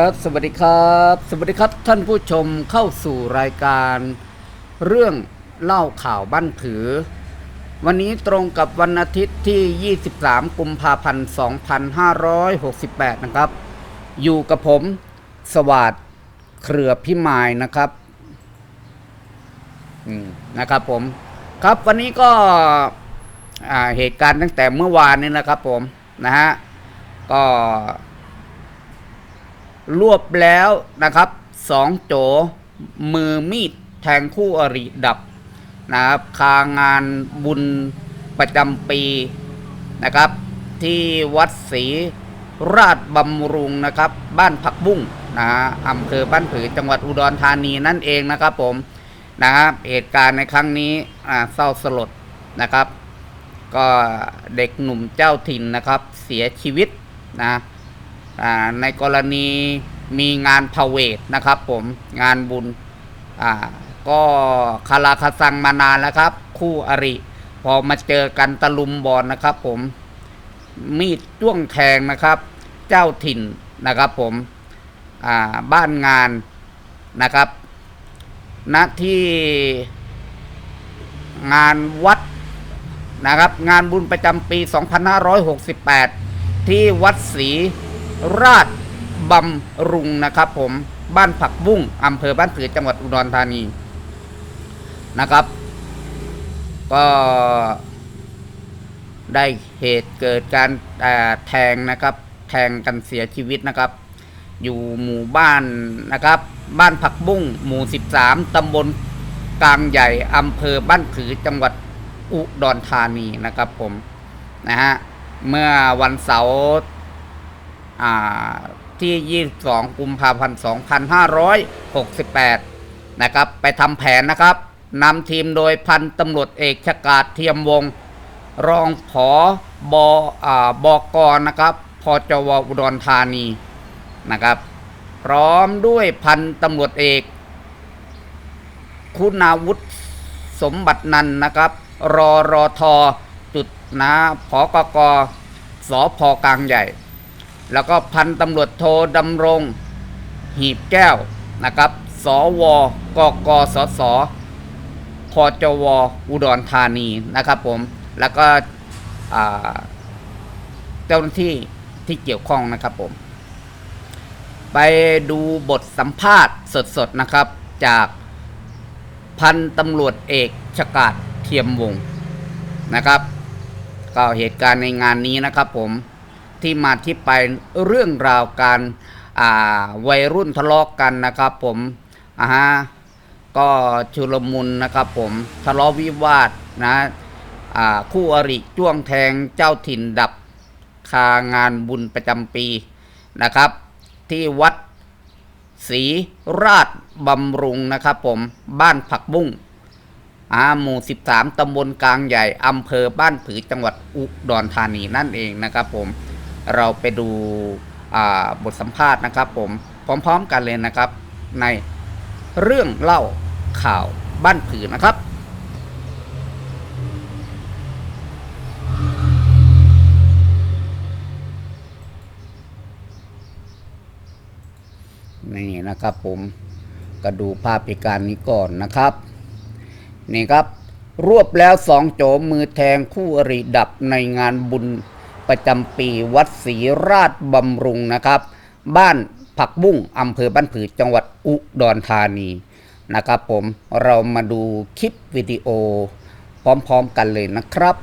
ครับ สวัสดีครับ สวัสดีครับท่านผู้ชมเข้าสู่รายการ เรื่องเล่าข่าวบ้านผือ วันนี้ตรงกับวันอาทิตย์ที่ 23 กุมภาพันธ์ 2568 นะครับ อยู่กับผมสวัสดเครือพิมายนะครับอืมนะครับผม ครับวันนี้ก็เหตุการณ์ตั้งแต่เมื่อวานนี้นะครับผมนะฮะก็ รวบแล้วนะครับสองโจมือมีดแทงคู่อริดับนะครับคางานบุญประจำปีนะครับ ที่วัดศรีราชบำรุงนะครับ บ้านผักบุ้งนะฮะอำเภอบ้านผือจังหวัดอุดรธานีนั่นเองนะครับผมนะครับเหตุการณ์ในครั้งนี้เศร้าสลดนะครับ ก็เด็กหนุ่มเจ้าถิ่นนะครับ เสียชีวิตนะ ในกรณีมีงานพาเวทนะครับ ผมงานบุญก็คาราคาซังมานานแล้วครับ คู่อริ พอมาเจอกันตะลุมบอลนะครับ ผมมีดจ้วงแทงนะครับ เจ้าถิ่นนะครับ ผมบ้านงานนะครับณที่งานวัดนะครับ งานบุญประจำปี 2568 ที่วัดศรี ราชบำรุงนะครับ ผมบ้านผักบุ้งอำเภอบ้านผือจังหวัดอุดรธานีนะครับ ก็ได้เหตุเกิดการแทงนะครับ แทงกันเสียชีวิตนะครับ อยู่หมู่บ้านนะครับ บ้านผักบุ้งหมู่ 13 ตำบลกลางใหญ่อำเภอบ้านผือจังหวัดอุดรธานีนะครับผมนะฮะเมื่อวันเสาร์ ที่ 22 กุมภาพันธ์ 2568 นะครับ ไปทำแผนนะครับนำทีมโดยพันตำรวจเอกชกาดเทียมวง รองผอบอ่าบอกรนะครับพจวอุดรธานีนะครับ พร้อมด้วยพันตำรวจเอก คุณาวุฒิสมบัตินันนะครับ รอรอทอจุดนะผอกกสพกลางใหญ่ แล้วก็พันตำรวจโทดำรง หีบแก้วนะครับ สวกกสสพจวอุดรธานีนะครับผม แล้วก็เจ้าหน้าที่ที่เกี่ยวข้องนะครับผม ไปดูบทสัมภาษณ์สดๆนะครับ จากพันตำรวจเอกชกาดเทียมวงศ์นะครับ ก็เหตุการณ์ในงานนี้นะครับผม ที่มาที่ไปเรื่องราวการวัยรุ่นทะเลาะกกันนะครับผมอ่าฮะก็ชุลมุนนะครับผมทะเลาะวิวาทนะอ่าคู่อริจ้วงแทงเจ้าถิ่นดับคางานบุญประจำปีนะครับ ที่วัดศรีราชบำรุงนะครับผมบ้านผักบุ้งอ่าหมู่ 13 ตำบลกลางใหญ่ อำเภอบ้านผือจังหวัดอุดรธานีนั่นเองนะครับผม เราไปดูบทสัมภาษณ์นะครับผมพร้อมๆกันเลยนะครับ ในเรื่องเล่าข่าวบ้านผือนะครับ นี่นะครับผมก็ดูภาพเหตุการณ์นี้ก่อนนะครับ นี่ครับ รวบแล้วสองโจมมือแทงคู่อริดับในงานบุญ ประจำปีวัดศรีราชบำรุงนะครับ บ้านผักบุ้งอำเภอบ้านผือจังหวัดอุดรธานีนะครับผมเรามาดูคลิปวิดีโอพร้อมๆกันเลยนะครับ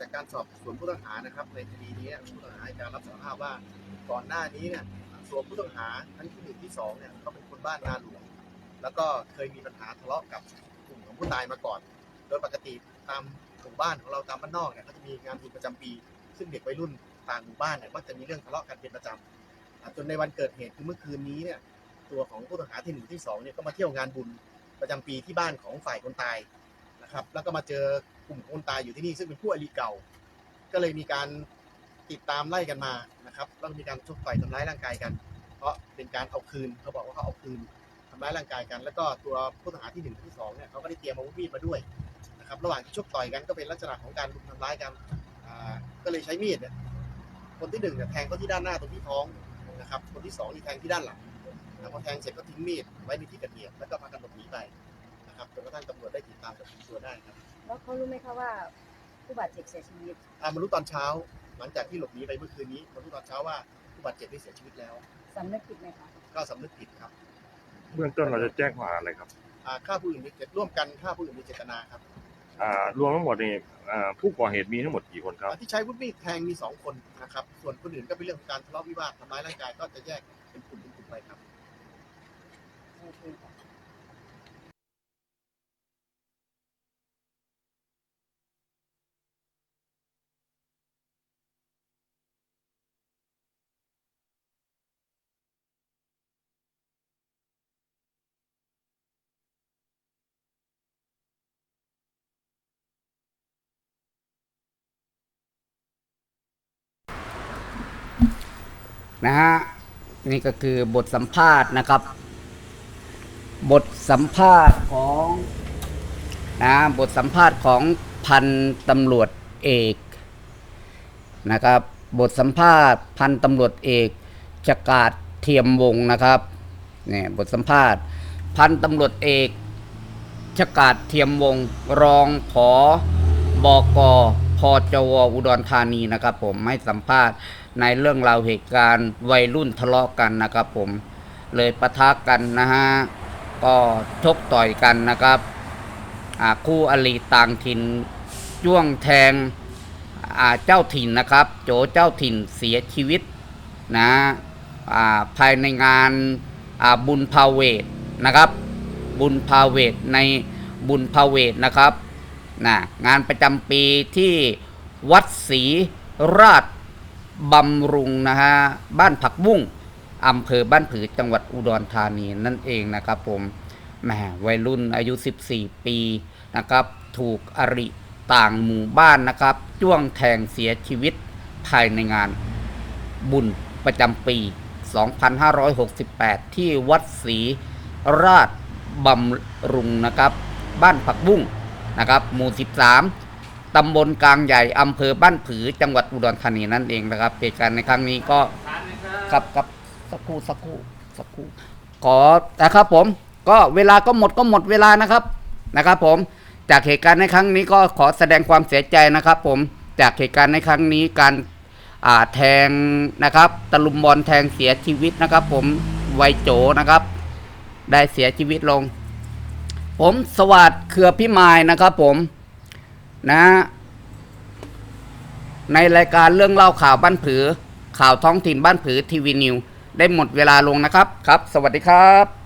จากการสอบสวนผู้ต้องหานะครับในคดีนี้ผู้ต้องหาให้การรับสารภาพว่าก่อนหน้านี้เนี่ยส่วนผู้ต้องหาทั้งที่หนึ่งที่สองเนี่ยเขาเป็นคนบ้านนาหลวงแล้วก็เคยมีปัญหาทะเลาะกับกลุ่มของผู้ตายมาก่อน โดยปกติตามหมู่บ้านของเราตามบ้านนอกเนี่ยก็จะมีงานบุญประจำปี ซึ่งเด็กวัยรุ่นต่างหมู่บ้านเนี่ยก็จะมีเรื่องทะเลาะกันเป็นประจำอ่าจนในวันเกิดเหตุคือเมื่อคืนนี้เนี่ยตัวของผู้ต้องหาที่หนึ่งที่สองเนี่ยก็มาเที่ยวงานบุญประจำปีที่บ้านของฝ่ายคนตาย นะครับ แล้วก็มาเจอกลุ่มคนตายอยู่ที่นี่ซึ่งเป็นผู้อริเก่า ก็เลยมีการติดตามไล่กันมานะครับแล้วมีการชกต่อยทำร้ายร่างกายกัน เพราะเป็นการเอาคืนเขาบอกว่าเขาเอาคืนทำร้ายร่างกายกัน แล้วก็ตัวผู้ต้องหาที่หนึ่งที่สองเนี่ยเขาก็ได้เตรียมอาวุธมีดมาด้วยนะครับระหว่างที่ชกต่อยกันก็เป็นลักษณะของการรุมทำร้ายกันก็เลยใช้มีดเนี่ยคนที่หนึ่งเนี่ยแทงเขาที่ด้านหน้าตรงที่ท้องนะครับคนที่สองนี่แทงที่ด้านหลังแล้วพอแทงเสร็จก็ทิ้งมีดไว้ในที่เกิดเหตุแล้วก็พากันหลบหนีไป ครับจนกระทั่งตำรวจได้ติดตามจับกลุ่มตัวได้ครับแล้วเขารู้ไหมคะว่าผู้บาดเจ็บเสียชีวิต อ่ามารู้ตอนเช้า หลังจากที่หลบหนีไปเมื่อคืนนี้มารู้ตอนเช้าว่าผู้บาดเจ็บได้เสียชีวิตแล้ว สำนึกผิดไหมคะก็สำนึกผิดครับเบื้องต้นเราจะแจ้งข้อหาอะไรครับ อ่าฆ่าผู้อื่นโดยเจตร่วมกันฆ่าผู้อื่นโดยเจตนาครับอ่ารวมทั้งหมดนี่อ่าผู้ก่อเหตุมีทั้งหมดกี่คนครับ อ่าที่ใช้วุฒิมีดแทงมีสองคนนะครับ ส่วนคนอื่นก็เป็นเรื่องของการทะเลาะวิวาททำร้ายร่างกายก็จะแยกเป็นกลุ่มเป็นกลุ่มไปครับ โอเคค่ะ นะฮะนี่ก็คือบทสัมภาษณ์นะครับ บทสัมภาษณ์ของนะบทสัมภาษณ์ของพันตำรวจเอกนะครับ บทสัมภาษณ์พันตำรวจเอกจกาดเทียมวงนะครับเนี่ยบทสัมภาษณ์ พันตำรวจเอกชกาดเทียมวงรองผอบกพจวอุดรธานีนะครับ ผมให้สัมภาษณ์ ในเรื่องราวเหตุการณ์วัยรุ่นทะเลาะกันนะครับผมเลยปะทะกันนะฮะก็ชกต่อยกันนะครับคู่อริต่างถิ่นจ้วงแทงเจ้าถิ่นนะครับ โจเจ้าถิ่นเสียชีวิตนะาภายในงานาบุญพาเวทนะครับ บุญพาเวทในบุญพาเวทนะครับนะงานประจำปีที่วัดศรีราช บำรุงนะฮะบ้านผักบุ้งอำเภอบ้านผือจังหวัดอุดรธานีนั่นเองนะครับผมแหมวัยรุ่นอายุ 14 ปีนะครับ ถูกอริต่างหมู่บ้านนะครับ จ้วงแทงเสียชีวิตภายในงานบุญประจำปี 2568 ที่วัดศรีราชบำรุงนะครับ บ้านผักบุ้งนะครับ หมู่ 13 ตำบลกลางใหญ่อำเภอบ้านผือจังหวัดอุดรธานีนั่นเองนะครับเหตุการณ์ในครั้งนี้ก็กับกับสักครู่สักครู่สักครู่ขอนะครับผมก็เวลาก็หมดก็หมดเวลานะครับนะครับผมจากเหตุการณ์ในครั้งนี้ก็ขอแสดงความเสียใจนะครับ ผมจากเหตุการณ์ในครั้งนี้การอ่าแทงนะครับตะลุมบอลแทงเสียชีวิตนะครับ ผมวัยโจนะครับ ได้เสียชีวิตลง ผมสวัสดิ์เครือพิมายนะครับ ผม นะ ในรายการเรื่องเล่าข่าวบ้านผือ ข่าวท้องถิ่นบ้านผือทีวีนิว ได้หมดเวลาลงนะครับ ครับ สวัสดีครับ